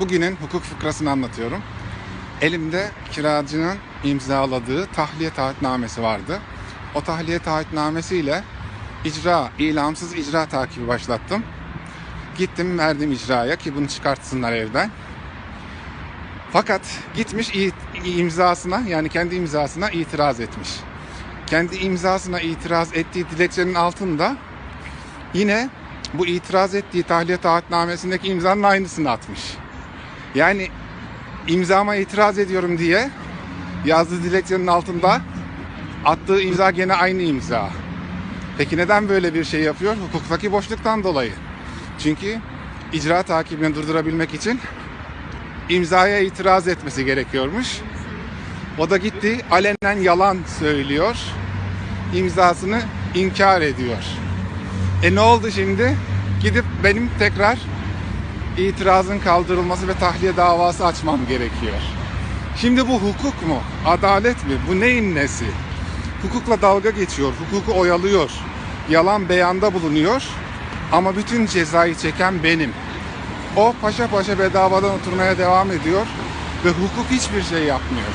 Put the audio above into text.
Bugünün hukuk fıkrasını anlatıyorum. Elimde kiracının imzaladığı tahliye taahhütnamesi vardı. O tahliye taahhütnamesiyle icra, ilamsız icra takibi başlattım. Gittim verdim icraya ki bunu çıkartsınlar evden. Fakat gitmiş imzasına yani kendi imzasına itiraz etmiş. Kendi imzasına itiraz ettiği dilekçenin altında yine bu itiraz ettiği tahliye taahhütnamesindeki imzanın aynısını atmış. Yani imzama itiraz ediyorum diye yazdığı dilekçenin altında attığı imza gene aynı imza. Peki neden böyle bir şey yapıyor? Hukuktaki boşluktan dolayı. Çünkü icra takibini durdurabilmek için imzaya itiraz etmesi gerekiyormuş. O da gitti alenen yalan söylüyor. İmzasını inkar ediyor. E ne oldu şimdi? Gidip benim tekrar itirazın kaldırılması ve tahliye davası açmam gerekiyor. Şimdi bu hukuk mu? Adalet mi? Bu neyin nesi? Hukukla dalga geçiyor, hukuku oyalıyor. Yalan beyanda bulunuyor ama bütün cezayı çeken benim. O paşa paşa bedavadan oturmaya devam ediyor ve hukuk hiçbir şey yapmıyor.